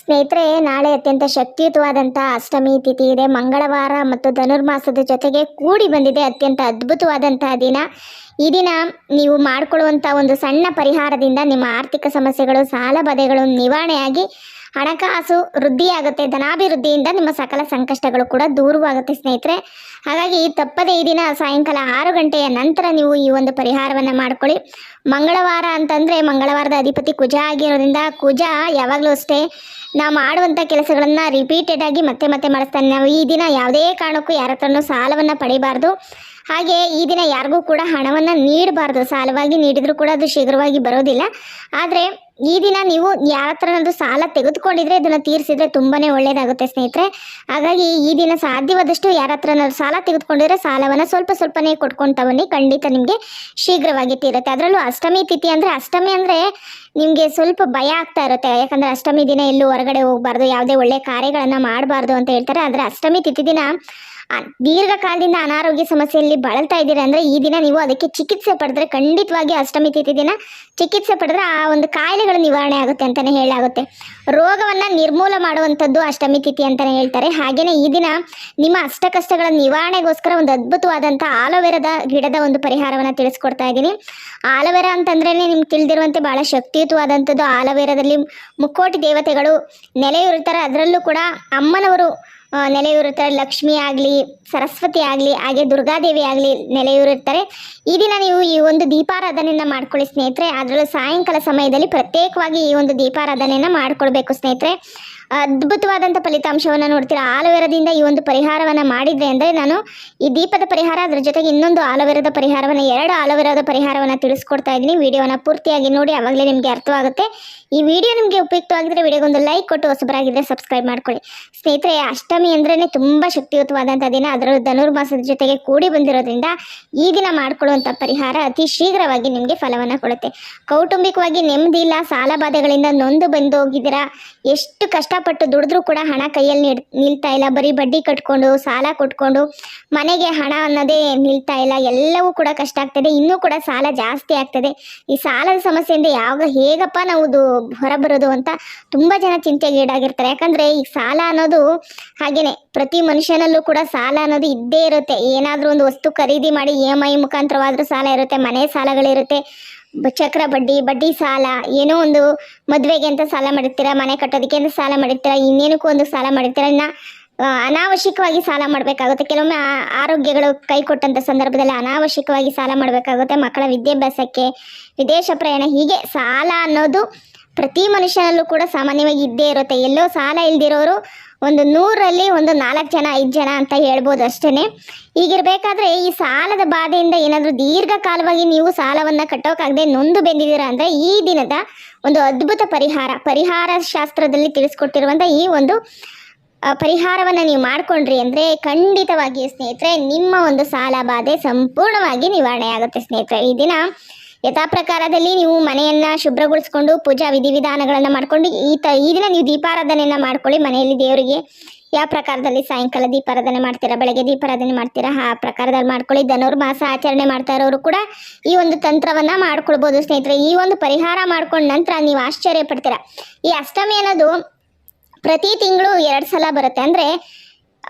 ಸ್ನೇಹಿತರೆ, ನಾಳೆ ಅತ್ಯಂತ ಶಕ್ತಿಯುತವಾದಂಥ ಅಷ್ಟಮಿ ತಿಥಿ ಇದೆ. ಮಂಗಳವಾರ ಮತ್ತು ಧನುರ್ಮಾಸದ ಜೊತೆಗೆ ಕೂಡಿ ಬಂದಿದೆ ಅತ್ಯಂತ ಅದ್ಭುತವಾದಂತಹ ದಿನ. ಈ ದಿನ ನೀವು ಮಾಡಿಕೊಳ್ಳುವಂಥ ಒಂದು ಸಣ್ಣ ಪರಿಹಾರದಿಂದ ನಿಮ್ಮ ಆರ್ಥಿಕ ಸಮಸ್ಯೆಗಳು, ಸಾಲ ಬಾಧೆಗಳು ನಿವಾರಣೆಯಾಗಿ ಹಣಕಾಸು ವೃದ್ಧಿಯಾಗುತ್ತೆ, ಧನಾಭಿವೃದ್ಧಿಯಿಂದ ನಿಮ್ಮ ಸಕಲ ಸಂಕಷ್ಟಗಳು ಕೂಡ ದೂರವಾಗುತ್ತೆ ಸ್ನೇಹಿತರೆ. ಹಾಗಾಗಿ ತಪ್ಪದೆ ಈ ದಿನ ಸಾಯಂಕಾಲ ಆರು ಗಂಟೆಯ ನಂತರ ನೀವು ಈ ಒಂದು ಪರಿಹಾರವನ್ನು ಮಾಡ್ಕೊಳ್ಳಿ. ಮಂಗಳವಾರ ಅಂತಂದರೆ ಮಂಗಳವಾರದ ಅಧಿಪತಿ ಕುಜ ಆಗಿರೋದ್ರಿಂದ ಕುಜ ಯಾವಾಗಲೂ ಅಷ್ಟೇ ನಾವು ಮಾಡುವಂಥ ಕೆಲಸಗಳನ್ನು ರಿಪೀಟೆಡ್ ಆಗಿ ಮತ್ತೆ ಮತ್ತೆ ಮಾಡಿಸ್ತಾನೆ. ನಾವು ಈ ದಿನ ಯಾವುದೇ ಕಾರಣಕ್ಕೂ ಯಾರ ಹತ್ರನೂ ಸಾಲವನ್ನು ಪಡಿಬಾರ್ದು. ಹಾಗೆ ಈ ದಿನ ಯಾರಿಗೂ ಕೂಡ ಹಣವನ್ನು ನೀಡಬಾರ್ದು. ಸಾಲವಾಗಿ ನೀಡಿದರೂ ಕೂಡ ಅದು ಶೀಘ್ರವಾಗಿ ಬರೋದಿಲ್ಲ. ಆದರೆ ಈ ದಿನ ನೀವು ಯಾರ ಹತ್ರನಾದ್ರೂ ಸಾಲ ತೆಗೆದುಕೊಂಡಿದ್ರೆ ಇದನ್ನು ತೀರಿಸಿದ್ರೆ ತುಂಬಾನೇ ಒಳ್ಳೇದಾಗುತ್ತೆ ಸ್ನೇಹಿತರೆ. ಹಾಗಾಗಿ ಈ ದಿನ ಸಾಧ್ಯವಾದಷ್ಟು ಯಾರ ಹತ್ರನಾದ್ರೂ ಸಾಲ ತೆಗೆದುಕೊಂಡಿದ್ರೆ ಸಾಲವನ್ನು ಸ್ವಲ್ಪ ಸ್ವಲ್ಪನೇ ಕೊಟ್ಕೊಂತ ಬನ್ನಿ ಖಂಡಿತ ನಿಮಗೆ ಶೀಘ್ರವಾಗಿ ತೀರುತ್ತೆ. ಅದರಲ್ಲೂ ಅಷ್ಟಮಿ ತಿಥಿ ಅಂದರೆ ಅಷ್ಟಮಿ ಅಂದರೆ ನಿಮಗೆ ಸ್ವಲ್ಪ ಭಯ ಆಗ್ತಾ ಇರುತ್ತೆ. ಯಾಕಂದರೆ ಅಷ್ಟಮಿ ದಿನ ಎಲ್ಲೂ ಹೊರಗಡೆ ಹೋಗಬಾರ್ದು, ಯಾವುದೇ ಒಳ್ಳೆ ಕಾರ್ಯಗಳನ್ನು ಮಾಡಬಾರ್ದು ಅಂತ ಹೇಳ್ತಾರೆ. ಆದರೆ ಅಷ್ಟಮಿ ತಿಥಿ ದಿನ ದೀರ್ಘಕಾಲದಿಂದ ಅನಾರೋಗ್ಯ ಸಮಸ್ಯೆಯಲ್ಲಿ ಬಳಲ್ತಾ ಇದ್ದೀರಾ ಅಂದರೆ ಈ ದಿನ ನೀವು ಅದಕ್ಕೆ ಚಿಕಿತ್ಸೆ ಪಡೆದ್ರೆ ಖಂಡಿತವಾಗಿ ಅಷ್ಟಮಿ ತಿಥಿ ದಿನ ಚಿಕಿತ್ಸೆ ಪಡೆದ್ರೆ ಆ ಒಂದು ಕಾಯಿಲೆಗಳು ನಿವಾರಣೆ ಆಗುತ್ತೆ ಅಂತಲೇ ಹೇಳಾಗುತ್ತೆ ರೋಗವನ್ನು ನಿರ್ಮೂಲ ಮಾಡುವಂಥದ್ದು ಅಷ್ಟಮಿ ತಿಥಿ ಅಂತಲೇ ಹೇಳ್ತಾರೆ. ಹಾಗೆಯೇ ಈ ದಿನ ನಿಮ್ಮ ಅಷ್ಟ ಕಷ್ಟಗಳ ನಿವಾರಣೆಗೋಸ್ಕರ ಒಂದು ಅದ್ಭುತವಾದಂಥ ಆಲೋವೆರಾದ ಗಿಡದ ಒಂದು ಪರಿಹಾರವನ್ನು ತಿಳಿಸ್ಕೊಡ್ತಾ ಇದ್ದೀನಿ. ಆಲೋವೆರಾ ಅಂತಂದ್ರೇ ನಿಮ್ಗೆ ತಿಳಿದಿರುವಂತೆ ಬಹಳ ಶಕ್ತಿಯುತವಾದಂಥದ್ದು ಆಲೋವೆರಾದಲ್ಲಿ ಮುಕ್ಕೋಟಿ ದೇವತೆಗಳು ನೆಲೆಯೂರುತ್ತಾರೆ ಅದರಲ್ಲೂ ಕೂಡ ಅಮ್ಮನವರು ನೆಲೆಯೂರುತ್ತಾರೆ. ಲಕ್ಷ್ಮಿ ಆಗಲಿ, ಸರಸ್ವತಿ ಆಗಲಿ, ಹಾಗೆ ದುರ್ಗಾದೇವಿ ಆಗಲಿ ನೆಲೆಯೂರುತ್ತಾರೆ ಈ ದಿನ ನೀವು ಈ ಒಂದು ದೀಪಾರಾಧನೆಯನ್ನು ಮಾಡ್ಕೊಳ್ಳಿ ಸ್ನೇಹಿತರೆ. ಅದರಲ್ಲೂ ಸಾಯಂಕಾಲ ಸಮಯದಲ್ಲಿ ಪ್ರತ್ಯೇಕವಾಗಿ ಈ ಒಂದು ದೀಪಾರಾಧನೆಯನ್ನು ಮಾಡ್ಕೊಳ್ಬೇಕು ಸ್ನೇಹಿತರೆ. ಅದ್ಭುತವಾದಂಥ ಫಲಿತಾಂಶವನ್ನು ನೋಡ್ತೀರಾ? ಆಲೋವೆರದಿಂದ ಈ ಒಂದು ಪರಿಹಾರವನ್ನು ಮಾಡಿದ್ದೆ ಅಂದರೆ ನಾನು ಈ ದೀಪದ ಪರಿಹಾರ, ಅದರ ಜೊತೆಗೆ ಇನ್ನೊಂದು ಆಲೋವೆರದ ಪರಿಹಾರವನ್ನು, ಎರಡು ಆಲೋವೆರದ ಪರಿಹಾರವನ್ನು ತಿಳಿಸ್ಕೊಡ್ತಾ ಇದ್ದೀನಿ. ವಿಡಿಯೋನ ಪೂರ್ತಿಯಾಗಿ ನೋಡಿ ಆವಾಗಲೇ ನಿಮಗೆ ಅರ್ಥವಾಗುತ್ತೆ. ಈ ವಿಡಿಯೋ ನಿಮಗೆ ಉಪಯುಕ್ತವಾಗಿದ್ದರೆ ವಿಡಿಯೋಗೊಂದು ಲೈಕ್ ಕೊಟ್ಟು ಹೊಸಬರಾಗಿದ್ದರೆ ಸಬ್ಸ್ಕ್ರೈಬ್ ಮಾಡ್ಕೊಳ್ಳಿ. ಸ್ನೇಹಿತರೆ, ಅಷ್ಟಮಿ ಅಂದ್ರೇ ತುಂಬ ಶಕ್ತಿಯುತವಾದಂಥ ದಿನ. ಅದರಲ್ಲೂ ಧನುರ್ಮಾಸದ ಜೊತೆಗೆ ಕೂಡಿ ಬಂದಿರೋದ್ರಿಂದ ಈ ದಿನ ಮಾಡ್ಕೊಳ್ಳುವಂಥ ಪರಿಹಾರ ಅತಿ ಶೀಘ್ರವಾಗಿ ನಿಮಗೆ ಫಲವನ್ನು ಕೊಡುತ್ತೆ. ಕೌಟುಂಬಿಕವಾಗಿ ನೆಮ್ಮದಿ ಇಲ್ಲ, ಸಾಲ ಬಾಧೆಗಳಿಂದ ನೊಂದು ಬಂದು ಹೋಗಿದ್ದೀರಾ ಎಷ್ಟು ಕಷ್ಟಪಟ್ಟು ದುಡಿದ್ರು ಕೂಡ ಹಣ ಕೈಯಲ್ಲಿ ನಿಲ್ತಾ ಇಲ್ಲ. ಬರೀ ಬಡ್ಡಿ ಕಟ್ಕೊಂಡು, ಸಾಲ ಕೊಟ್ಕೊಂಡು, ಮನೆಗೆ ಹಣ ಅನ್ನೋದೇ ನಿಲ್ತಾ ಇಲ್ಲ. ಎಲ್ಲವೂ ಕೂಡ ಕಷ್ಟ ಆಗ್ತದೆ. ಇನ್ನೂ ಕೂಡ ಸಾಲ ಜಾಸ್ತಿ ಆಗ್ತದೆ. ಈ ಸಾಲದ ಸಮಸ್ಯೆಯಿಂದ ಯಾವಾಗ ಹೇಗಪ್ಪ ನಾವು ಹೊರಬರೋದು ಅಂತ ತುಂಬ ಜನ ಚಿಂತೆಗೀಡಾಗಿರ್ತಾರೆ ಯಾಕಂದರೆ ಈ ಸಾಲ ಅನ್ನೋದು ಹಾಗೇನೆ, ಪ್ರತಿ ಮನುಷ್ಯನಲ್ಲೂ ಕೂಡ ಸಾಲ ಅನ್ನೋದು ಇದ್ದೇ ಇರುತ್ತೆ. ಏನಾದರೂ ಒಂದು ವಸ್ತು ಖರೀದಿ ಮಾಡಿ ಇ ಎಂ ಐ ಮುಖಾಂತರವಾದರೂ ಸಾಲ ಇರುತ್ತೆ, ಮನೆ ಸಾಲಗಳಿರುತ್ತೆ. ಚಕ್ರ ಬಡ್ಡಿ ಬಡ್ಡಿ ಸಾಲ, ಏನೋ ಒಂದು ಮದುವೆಗೆ ಅಂತ ಸಾಲ ಮಾಡಿರ್ತೀರ, ಮನೆ ಕಟ್ಟೋದಕ್ಕೆ ಅಂತ ಸಾಲ ಮಾಡಿರ್ತೀರ, ಇನ್ನೇನಕ್ಕೂ ಒಂದು ಸಾಲ ಮಾಡಿರ್ತೀರ, ಇನ್ನು ಅನಾವಶ್ಯಕವಾಗಿ ಸಾಲ ಮಾಡಬೇಕಾಗುತ್ತೆ. ಕೆಲವೊಮ್ಮೆ ಆರೋಗ್ಯಗಳು ಕೈ ಕೊಟ್ಟಂಥ ಸಂದರ್ಭದಲ್ಲಿ ಅನಾವಶ್ಯಕವಾಗಿ ಸಾಲ ಮಾಡಬೇಕಾಗುತ್ತೆ ಮಕ್ಕಳ ವಿದ್ಯಾಭ್ಯಾಸಕ್ಕೆ, ವಿದೇಶ ಪ್ರಯಾಣ, ಹೀಗೆ ಸಾಲ ಅನ್ನೋದು ಪ್ರತಿ ಮನುಷ್ಯನಲ್ಲೂ ಕೂಡ ಸಾಮಾನ್ಯವಾಗಿ ಇದ್ದೇ ಇರುತ್ತೆ. ಎಲ್ಲೋ ಸಾಲ ಇಲ್ದಿರೋರು ಒಂದು ನೂರಲ್ಲಿ ಒಂದು ನಾಲ್ಕು ಜನ, ಐದು ಜನ ಅಂತ ಹೇಳ್ಬೋದು ಅಷ್ಟೇ ಈಗಿರಬೇಕಾದ್ರೆ ಈ ಸಾಲದ ಬಾಧೆಯಿಂದ ಏನಾದರೂ ದೀರ್ಘಕಾಲವಾಗಿ ನೀವು ಸಾಲವನ್ನು ಕಟ್ಟೋಕ್ಕಾಗದೆ ನೊಂದು ಬೆಂದಿದ್ದೀರಾ ಅಂದರೆ ಈ ದಿನದ ಒಂದು ಅದ್ಭುತ ಪರಿಹಾರ. ಪರಿಹಾರ ಶಾಸ್ತ್ರದಲ್ಲಿ ತಿಳಿಸ್ಕೊಟ್ಟಿರುವಂಥ ಈ ಒಂದು ಪರಿಹಾರವನ್ನು ನೀವು ಮಾಡಿಕೊಂಡ್ರಿ ಅಂದರೆ ಖಂಡಿತವಾಗಿ ಸ್ನೇಹಿತರೆ, ನಿಮ್ಮ ಒಂದು ಸಾಲ ಬಾಧೆ ಸಂಪೂರ್ಣವಾಗಿ ನಿವಾರಣೆ ಆಗುತ್ತೆ ಸ್ನೇಹಿತರೆ. ಈ ದಿನ ಯಥಾ ಪ್ರಕಾರದಲ್ಲಿ ನೀವು ಮನೆಯನ್ನ ಶುಭ್ರಗೊಳಿಸ್ಕೊಂಡು ಪೂಜಾ ವಿಧಿವಿಧಾನಗಳನ್ನು ಮಾಡ್ಕೊಂಡು ಈ ತ, ಈ ದಿನ ನೀವು ದೀಪಾರಾಧನೆಯನ್ನು ಮಾಡ್ಕೊಳ್ಳಿ ಮನೆಯಲ್ಲಿ ದೇವರಿಗೆ. ಯಾವ ಪ್ರಕಾರದಲ್ಲಿ ಸಾಯಂಕಾಲ ದೀಪಾರಾಧನೆ ಮಾಡ್ತೀರಾ, ಬೆಳಗ್ಗೆ ದೀಪಾರಾಧನೆ ಮಾಡ್ತೀರಾ, ಆ ಪ್ರಕಾರದಲ್ಲಿ ಮಾಡ್ಕೊಳ್ಳಿ. ಧನುರ್ಮಾಸ ಆಚರಣೆ ಮಾಡ್ತಾ ಇರೋರು ಕೂಡ ಈ ಒಂದು ತಂತ್ರವನ್ನು ಮಾಡ್ಕೊಳ್ಬೋದು. ಸ್ನೇಹಿತರೆ, ಈ ಒಂದು ಪರಿಹಾರ ಮಾಡ್ಕೊಂಡ ನಂತರ ನೀವು ಆಶ್ಚರ್ಯ ಪಡ್ತೀರಾ ಈ ಅಷ್ಟಮಿ ಅನ್ನೋದು ಪ್ರತಿ ತಿಂಗಳು ಎರಡು ಸಲ ಬರುತ್ತೆ. ಅಂದರೆ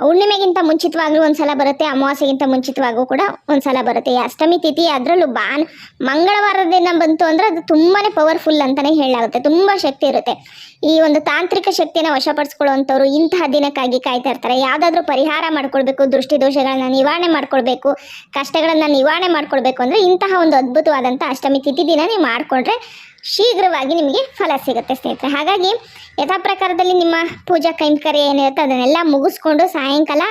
ಹುಣ್ಣಿಮೆಗಿಂತ ಮುಂಚಿತವಾಗಲೂ ಒಂದು ಸಲ ಬರುತ್ತೆ, ಅಮಾವಾಸ್ಯೆಗಿಂತ ಮುಂಚಿತವಾಗೂ ಕೂಡ ಒಂದು ಸಲ ಬರುತ್ತೆ. ಈ ಅಷ್ಟಮಿ ತಿಥಿ ಅದರಲ್ಲೂ ಬಾನ್ ಮಂಗಳವಾರದ ದಿನ ಬಂತು ಅಂದರೆ ಅದು ತುಂಬಾ ಪವರ್ಫುಲ್ ಅಂತಲೇ ಹೇಳಲಾಗುತ್ತೆ. ತುಂಬ ಶಕ್ತಿ ಇರುತ್ತೆ. ಈ ಒಂದು ತಾಂತ್ರಿಕ ಶಕ್ತಿಯನ್ನು ವಶಪಡಿಸ್ಕೊಳ್ಳುವಂಥವ್ರು ಇಂತಹ ದಿನಕ್ಕಾಗಿ ಕಾಯ್ತಾ ಇರ್ತಾರೆ. ಯಾವುದಾದ್ರೂ ಪರಿಹಾರ ಮಾಡ್ಕೊಳ್ಬೇಕು, ದೃಷ್ಟಿದೋಷಗಳನ್ನ ನಿವಾರಣೆ ಮಾಡ್ಕೊಳ್ಬೇಕು, ಕಷ್ಟಗಳನ್ನು ನಿವಾರಣೆ ಮಾಡ್ಕೊಳ್ಬೇಕು ಅಂದರೆ ಇಂತಹ ಒಂದು ಅದ್ಭುತವಾದಂಥ ಅಷ್ಟಮಿ ತಿಥಿ ದಿನ ನೀವು ಮಾಡಿಕೊಂಡ್ರೆ ಶೀಘ್ರವಾಗಿ ನಿಮಗೆ ಫಲ ಸಿಗುತ್ತೆ ಸ್ನೇಹಿತರೆ. ಹಾಗಾಗಿ ಯಥಾ ಪ್ರಕಾರದಲ್ಲಿ ನಿಮ್ಮ ಪೂಜಾ ಕೈಂಕರ್ಯ ಏನಿರುತ್ತೆ ಅದನ್ನೆಲ್ಲ ಮುಗಿಸ್ಕೊಂಡು ಸಾಯಂಕಾಲ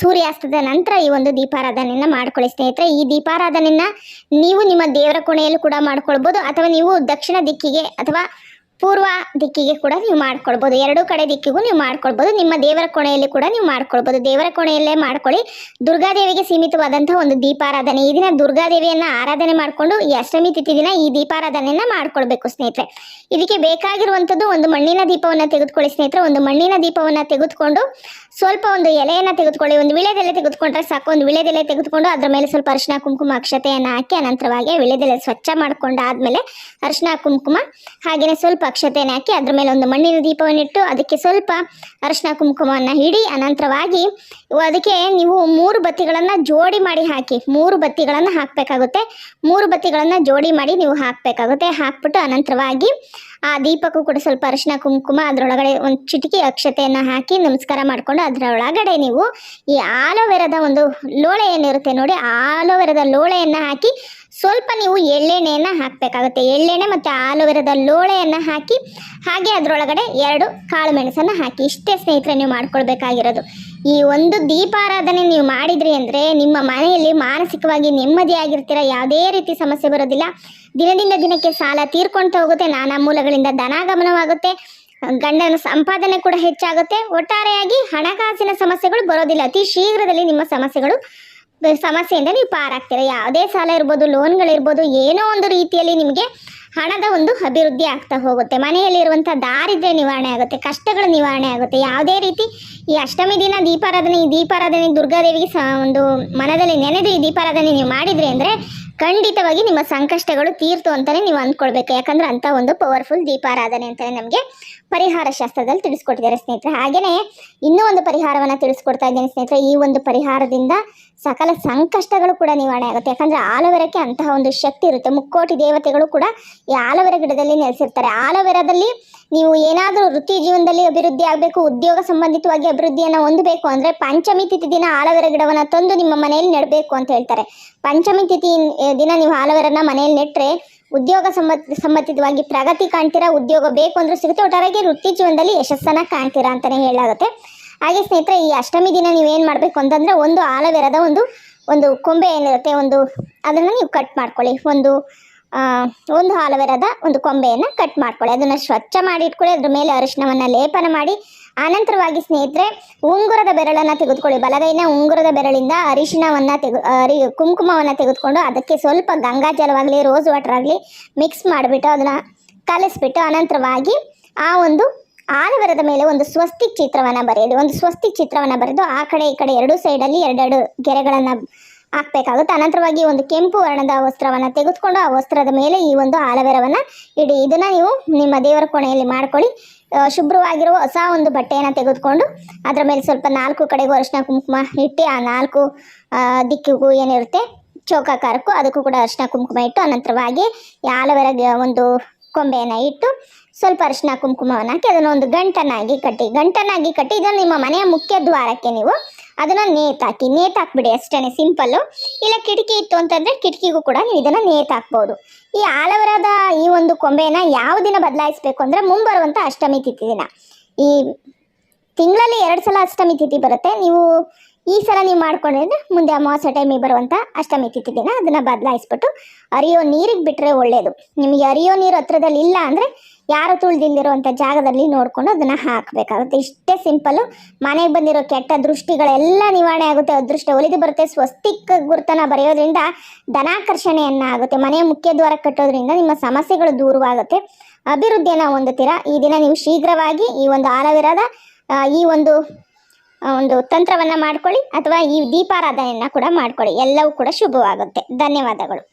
ಸೂರ್ಯಾಸ್ತದ ನಂತರ ಈ ಒಂದು ದೀಪಾರಾಧನೆಯನ್ನು ಮಾಡ್ಕೊಳ್ಳಿ ಸ್ನೇಹಿತರೆ. ಈ ದೀಪಾರಾಧನೆಯನ್ನು ನೀವು ನಿಮ್ಮ ದೇವರ ಕೋಣೆಯಲ್ಲೂ ಕೂಡ ಮಾಡ್ಕೊಳ್ಬೋದು ಅಥವಾ ನೀವು ದಕ್ಷಿಣ ದಿಕ್ಕಿಗೆ ಅಥವಾ ಪೂರ್ವ ದಿಕ್ಕಿಗೆ ಕೂಡ ನೀವು ಮಾಡ್ಕೊಳ್ಬೋದು. ಎರಡೂ ಕಡೆ ದಿಕ್ಕಿಗೂ ನೀವು ಮಾಡ್ಕೊಳ್ಬೋದು. ನಿಮ್ಮ ದೇವರ ಕೋಣೆಯಲ್ಲಿ ಕೂಡ ನೀವು ಮಾಡ್ಕೊಳ್ಬೋದು. ದೇವರ ಕೋಣೆಯಲ್ಲೇ ಮಾಡ್ಕೊಳ್ಳಿ. ದುರ್ಗಾದೇವಿಗೆ ಸೀಮಿತವಾದಂತಹ ಒಂದು ದೀಪಾರಾಧನೆ. ಈ ದಿನ ದುರ್ಗಾದೇವಿಯನ್ನು ಆರಾಧನೆ ಮಾಡಿಕೊಂಡು ಈ ಅಷ್ಟಮಿ ತಿಥಿ ದಿನ ಈ ದೀಪಾರಾಧನೆಯನ್ನು ಮಾಡ್ಕೊಳ್ಬೇಕು ಸ್ನೇಹಿತರೆ. ಇದಕ್ಕೆ ಬೇಕಾಗಿರುವಂಥದ್ದು ಒಂದು ಮಣ್ಣಿನ ದೀಪವನ್ನು ತೆಗೆದುಕೊಳ್ಳಿ ಸ್ನೇಹಿತರೆ. ಒಂದು ಮಣ್ಣಿನ ದೀಪವನ್ನು ತೆಗೆದುಕೊಂಡು ಸ್ವಲ್ಪ ಒಂದು ಎಲೆಯನ್ನು ತೆಗೆದುಕೊಳ್ಳಿ. ಒಂದು ವಿಳೆದೆಲೆ ತೆಗೆದುಕೊಂಡ್ರೆ ಸಾಕು. ಒಂದು ವಿಳೆದೆಲೆ ತೆಗೆದುಕೊಂಡು ಅದರ ಮೇಲೆ ಸ್ವಲ್ಪ ಅರಿಶಿನ ಕುಂಕುಮ ಅಕ್ಷತೆಯನ್ನು ಹಾಕಿ ಅನಂತರವಾಗಿ ವಿಳೆದೆಲೆ ಸ್ವಚ್ಛ ಮಾಡಿಕೊಂಡಾದ್ಮೇಲೆ ಅರಿಶಿನ ಕುಂಕುಮ ಹಾಗೆಯೇ ಸ್ವಲ್ಪ ಅಕ್ಷತೆಯನ್ನು ಹಾಕಿ ಅದರ ಮೇಲೆ ಒಂದು ಮಣ್ಣಿನ ದೀಪವನ್ನಿಟ್ಟು ಅದಕ್ಕೆ ಸ್ವಲ್ಪ ಅರಿಶಿನ ಕುಂಕುಮವನ್ನು ಹಿಡಿ ಅನಂತರವಾಗಿ ಅದಕ್ಕೆ ನೀವು ಮೂರು ಬತ್ತಿಗಳನ್ನು ಜೋಡಿ ಮಾಡಿ ಹಾಕಿ, ಮೂರು ಬತ್ತಿಗಳನ್ನು ಹಾಕಬೇಕಾಗುತ್ತೆ. ಮೂರು ಬತ್ತಿಗಳನ್ನು ಜೋಡಿ ಮಾಡಿ ನೀವು ಹಾಕಬೇಕಾಗುತ್ತೆ. ಹಾಕ್ಬಿಟ್ಟು ಅನಂತರವಾಗಿ ಆ ದೀಪಕ್ಕೂ ಕೂಡ ಸ್ವಲ್ಪ ಅರಿಶಿನ ಕುಂಕುಮ, ಅದರೊಳಗಡೆ ಒಂದು ಚಿಟಿಕೆ ಅಕ್ಷತೆಯನ್ನು ಹಾಕಿ ನಮಸ್ಕಾರ ಮಾಡಿಕೊಂಡು ಅದರೊಳಗಡೆ ನೀವು ಈ ಆಲೋವೆರದ ಒಂದು ಲೋಳೆ ಏನಿರುತ್ತೆ ನೋಡಿ, ಆಲೋವೆರದ ಲೋಳೆಯನ್ನು ಹಾಕಿ ಸ್ವಲ್ಪ ನೀವು ಎಳ್ಳೆಣ್ಣೆಯನ್ನು ಹಾಕಬೇಕಾಗುತ್ತೆ. ಎಳ್ಳೆಣ್ಣೆ ಮತ್ತು ಆಲೋವೆರಾದ ಲೋಳೆಯನ್ನು ಹಾಕಿ, ಹಾಗೆ ಅದರೊಳಗಡೆ ಎರಡು ಕಾಳು ಮೆಣಸನ್ನು ಹಾಕಿ. ಇಷ್ಟೇ ಸ್ನೇಹಿತರೆ ನೀವು ಮಾಡ್ಕೊಳ್ಬೇಕಾಗಿರೋದು. ಈ ಒಂದು ದೀಪಾರಾಧನೆ ನೀವು ಮಾಡಿದ್ರಿ ಅಂದರೆ ನಿಮ್ಮ ಮನೆಯಲ್ಲಿ ಮಾನಸಿಕವಾಗಿ ನೆಮ್ಮದಿಯಾಗಿರ್ತೀರ? ಯಾವುದೇ ರೀತಿ ಸಮಸ್ಯೆ ಬರೋದಿಲ್ಲ. ದಿನದಿಂದ ದಿನಕ್ಕೆ ಸಾಲ ತೀರ್ಕೊಳ್ತಾ ಹೋಗುತ್ತೆ. ನಾನಾ ಮೂಲಗಳಿಂದ ಧನಾಗಮನವಾಗುತ್ತೆ. ಗಂಡನ ಸಂಪಾದನೆ ಕೂಡ ಹೆಚ್ಚಾಗುತ್ತೆ. ಒಟ್ಟಾರೆಯಾಗಿ ಹಣಕಾಸಿನ ಸಮಸ್ಯೆಗಳು ಬರೋದಿಲ್ಲ. ಅತಿ ಶೀಘ್ರದಲ್ಲಿ ನಿಮ್ಮ ಸಮಸ್ಯೆಗಳು ಸಮಸ್ಯೆಯಿಂದ ನೀವು ಪಾರಾಗ್ತೀರ? ಯಾವುದೇ ಸಾಲ ಇರ್ಬೋದು, ಲೋನ್ಗಳಿರ್ಬೋದು, ಏನೋ ಒಂದು ರೀತಿಯಲ್ಲಿ ನಿಮಗೆ ಹಣದ ಒಂದು ಅಭಿವೃದ್ಧಿ ಆಗ್ತಾ ಹೋಗುತ್ತೆ. ಮನೆಯಲ್ಲಿರುವಂಥ ದಾರಿದ್ರ್ಯ ನಿವಾರಣೆ ಆಗುತ್ತೆ, ಕಷ್ಟಗಳ ನಿವಾರಣೆ ಆಗುತ್ತೆ. ಯಾವುದೇ ರೀತಿ ಈ ಅಷ್ಟಮಿ ದಿನ ದೀಪಾರಾಧನೆ, ಈ ದೀಪಾರಾಧನೆ ದುರ್ಗಾದೇವಿಗೆ ಸ ಒಂದು ಮನದಲ್ಲಿ ನೆನೆದು ಈ ದೀಪಾರಾಧನೆ ನೀವು ಮಾಡಿದ್ರಿ ಅಂದರೆ ಖಂಡಿತವಾಗಿ ನಿಮ್ಮ ಸಂಕಷ್ಟಗಳು ತೀರ್ತು ಅಂತಲೇ ನೀವು ಅಂದ್ಕೊಳ್ಬೇಕು. ಯಾಕಂದ್ರೆ ಅಂಥ ಒಂದು ಪವರ್ಫುಲ್ ದೀಪಾರಾಧನೆ ಅಂತಲೇ ನಮಗೆ ಪರಿಹಾರ ಶಾಸ್ತ್ರದಲ್ಲಿ ತಿಳಿಸ್ಕೊಟ್ಟಿದ್ದಾರೆ ಸ್ನೇಹಿತರೆ. ಹಾಗೆಯೇ ಇನ್ನೂ ಒಂದು ಪರಿಹಾರವನ್ನು ತಿಳಿಸ್ಕೊಡ್ತಾ ಇದ್ದೇನೆ ಸ್ನೇಹಿತರೆ. ಈ ಒಂದು ಪರಿಹಾರದಿಂದ ಸಕಲ ಸಂಕಷ್ಟಗಳು ಕೂಡ ನಿವಾರಣೆ ಆಗುತ್ತೆ. ಯಾಕಂದರೆ ಆಲೋವೆರಕ್ಕೆ ಅಂತಹ ಒಂದು ಶಕ್ತಿ ಇರುತ್ತೆ. ಮುಕ್ಕೋಟಿ ದೇವತೆಗಳು ಕೂಡ ಈ ಆಲೋವೆರ ಗಿಡದಲ್ಲಿ ನೆಲೆಸಿರ್ತಾರೆ. ಆಲೋವೆರದಲ್ಲಿ ನೀವು ಏನಾದರೂ ವೃತ್ತಿ ಜೀವನದಲ್ಲಿ ಅಭಿವೃದ್ಧಿ ಆಗಬೇಕು, ಉದ್ಯೋಗ ಸಂಬಂಧಿತವಾಗಿ ಅಭಿವೃದ್ಧಿಯನ್ನು ಹೊಂದಬೇಕು ಅಂದರೆ ಪಂಚಮಿ ತಿಥಿ ದಿನ ಆಲವೆರ ಗಿಡವನ್ನು ತಂದು ನಿಮ್ಮ ಮನೆಯಲ್ಲಿ ನೆಡಬೇಕು ಅಂತ ಹೇಳ್ತಾರೆ. ಪಂಚಮಿ ತಿಥಿ ದಿನ ನೀವು ಆಲವೇರನ ಮನೆಯಲ್ಲಿ ನೆಟ್ಟರೆ ಉದ್ಯೋಗ ಸಂಬಂಧ ಸಂಬಂಧಿತವಾಗಿ ಪ್ರಗತಿ ಕಾಣ್ತೀರಾ, ಉದ್ಯೋಗ ಬೇಕು ಅಂದ್ರೆ ಸಿಗುತ್ತೆ ಒಟ್ಟಾರೆಗೆ ವೃತ್ತಿ ಜೀವನದಲ್ಲಿ ಯಶಸ್ಸನ್ನು ಕಾಣ್ತೀರಾ ಅಂತಲೇ ಹೇಳಾಗುತ್ತೆ ಹಾಗೆ ಸ್ನೇಹಿತರೆ, ಈ ಅಷ್ಟಮಿ ದಿನ ನೀವೇನು ಮಾಡಬೇಕು ಅಂತಂದರೆ ಒಂದು ಆಲವೆರದ ಒಂದು ಒಂದು ಕೊಂಬೆ ಏನಿರುತ್ತೆ, ಒಂದು ಅದನ್ನು ನೀವು ಕಟ್ ಮಾಡ್ಕೊಳ್ಳಿ. ಒಂದು ಒಂದು ಆಲೋವೆರದ ಒಂದು ಕೊಂಬೆಯನ್ನು ಕಟ್ ಮಾಡ್ಕೊಳ್ಳಿ. ಅದನ್ನು ಸ್ವಚ್ಛ ಮಾಡಿ ಇಟ್ಕೊಳ್ಳಿ. ಅದ್ರ ಮೇಲೆ ಅರಿಶಿನವನ್ನು ಲೇಪನ ಮಾಡಿ ಆನಂತರವಾಗಿ ಸ್ನೇಹಿತರೆ, ಉಂಗುರದ ಬೆರಳನ್ನು ತೆಗೆದುಕೊಳ್ಳಿ. ಬಲಗೈನ ಉಂಗುರದ ಬೆರಳಿಂದ ಅರಿಶಿನವನ್ನು ತೆಗೆ ಅರಿ, ಕುಂಕುಮವನ್ನು ತೆಗೆದುಕೊಂಡು ಅದಕ್ಕೆ ಸ್ವಲ್ಪ ಗಂಗಾಜಲವಾಗಲಿ ರೋಸ್ ವಾಟರ್ ಆಗಲಿ ಮಿಕ್ಸ್ ಮಾಡಿಬಿಟ್ಟು ಅದನ್ನು ಕಲಿಸ್ಬಿಟ್ಟು ಅನಂತರವಾಗಿ ಆ ಒಂದು ಆಲವರದ ಮೇಲೆ ಒಂದು ಸ್ವಸ್ತಿಕ್ ಚಿತ್ರವನ್ನು ಬರೆಯಲಿ ಒಂದು ಸ್ವಸ್ತಿಕ್ ಚಿತ್ರವನ್ನು ಬರೆದು ಆ ಕಡೆ ಈ ಕಡೆ ಎರಡು ಸೈಡಲ್ಲಿ ಎರಡೆರಡು ಗೆರೆಗಳನ್ನು ಹಾಕಬೇಕಾಗುತ್ತೆ. ಅನಂತರವಾಗಿ ಒಂದು ಕೆಂಪು ವರ್ಣದ ವಸ್ತ್ರವನ್ನು ತೆಗೆದುಕೊಂಡು ಆ ವಸ್ತ್ರದ ಮೇಲೆ ಈ ಒಂದು ಆಲವೆರವನ್ನು ಇಡಿ. ಇದನ್ನು ನೀವು ನಿಮ್ಮ ದೇವರ ಕೋಣೆಯಲ್ಲಿ ಮಾಡ್ಕೊಳ್ಳಿ. ಶುಭ್ರವಾಗಿರುವ ಹೊಸ ಒಂದು ಬಟ್ಟೆಯನ್ನು ತೆಗೆದುಕೊಂಡು ಅದರ ಮೇಲೆ ಸ್ವಲ್ಪ ನಾಲ್ಕು ಕಡೆಗೂ ಅರಿಶಿನ ಕುಂಕುಮ ಇಟ್ಟು ಆ ನಾಲ್ಕು ದಿಕ್ಕಿಗೂ ಏನಿರುತ್ತೆ ಚೌಕಾಕಾರಕ್ಕೂ ಅದಕ್ಕೂ ಕೂಡ ಅರಿಶಿನ ಕುಂಕುಮ ಇಟ್ಟು ಅನಂತರವಾಗಿ ಈ ಆಲವೆರ ಒಂದು ಕೊಂಬೆಯನ್ನು ಇಟ್ಟು ಸ್ವಲ್ಪ ಅರಿಶಿನ ಕುಂಕುಮವನ್ನು ಹಾಕಿ ಅದನ್ನು ಒಂದು ಗಂಟನ್ನಾಗಿ ಕಟ್ಟಿ. ಗಂಟನ್ನಾಗಿ ಕಟ್ಟಿ, ಇದನ್ನು ನಿಮ್ಮ ಮನೆಯ ಮುಖ್ಯ ದ್ವಾರಕ್ಕೆ ನೀವು ಅದನ್ನು ನೇತಾಕಿ, ನೇತಾಕ್ಬಿಡಿ ಅಷ್ಟೇ ಸಿಂಪಲ್ಲು ಇಲ್ಲ ಕಿಟಕಿ ಇತ್ತು ಅಂತಂದರೆ ಕಿಟಕಿಗೂ ಕೂಡ ನೀವು ಇದನ್ನು ನೇತಾಕ್ಬೋದು. ಈ ಆಲವರದ ಈ ಒಂದು ಕೊಂಬೆಯನ್ನು ಯಾವ ದಿನ ಬದಲಾಯಿಸಬೇಕು ಅಂದರೆ ಮುಂಬರುವಂಥ ಅಷ್ಟಮಿ ತಿಥಿ ದಿನ. ಈ ತಿಂಗಳಲ್ಲಿ ಎರಡು ಸಲ ಅಷ್ಟಮಿ ತಿಥಿ ಬರುತ್ತೆ. ನೀವು ಈ ಸಲ ನೀವು ಮಾಡ್ಕೊಂಡಿದ್ರೆ ಮುಂದೆ ಅಮಾವಾಸ್ಯೆ ಟೈಮಿಗೆ ಬರುವಂಥ ಅಷ್ಟಮಿ ತಿಥಿ ದಿನ. ಅದನ್ನು ಬದಲಾಯಿಸ್ಬಿಟ್ಟು ಅರಿಯೋ ನೀರಿಗೆ ಬಿಟ್ಟರೆ ಒಳ್ಳೆಯದು ನಿಮಗೆ ಅರಿಯೋ ನೀರು ಹತ್ರದಲ್ಲಿ ಇಲ್ಲ ಅಂದರೆ ಯಾರು ತುಳಿದಿಲ್ದಿರುವಂಥ ಜಾಗದಲ್ಲಿ ನೋಡಿಕೊಂಡು ಅದನ್ನು ಹಾಕಬೇಕಾಗುತ್ತೆ. ಇಷ್ಟೇ ಸಿಂಪಲ್ಲು ಮನೆಗೆ ಬಂದಿರೋ ಕೆಟ್ಟ ದೃಷ್ಟಿಗಳೆಲ್ಲ ನಿವಾರಣೆ ಆಗುತ್ತೆ. ಅದೃಷ್ಟ ಒಲಿದು ಬರುತ್ತೆ. ಸ್ವಸ್ತಿಕ್ ಗುರುತನ ಬರೆಯೋದ್ರಿಂದ ಧನಾಕರ್ಷಣೆಯನ್ನು ಆಗುತ್ತೆ. ಮನೆಯ ಮುಖ್ಯ ದ್ವಾರ ಕಟ್ಟೋದ್ರಿಂದ ನಿಮ್ಮ ಸಮಸ್ಯೆಗಳು ದೂರವಾಗುತ್ತೆ. ಅಭಿವೃದ್ಧಿಯನ್ನು ಹೊಂದುತ್ತೀರಾ? ಈ ದಿನ ನೀವು ಶೀಘ್ರವಾಗಿ ಈ ಒಂದು ಆಲವಿರದ ಈ ಒಂದು ಒಂದು ತಂತ್ರವನ್ನು ಮಾಡ್ಕೊಳ್ಳಿ ಅಥವಾ ಈ ದೀಪಾರಾಧನೆಯನ್ನು ಕೂಡ ಮಾಡ್ಕೊಳ್ಳಿ. ಎಲ್ಲವೂ ಕೂಡ ಶುಭವಾಗುತ್ತೆ. ಧನ್ಯವಾದಗಳು.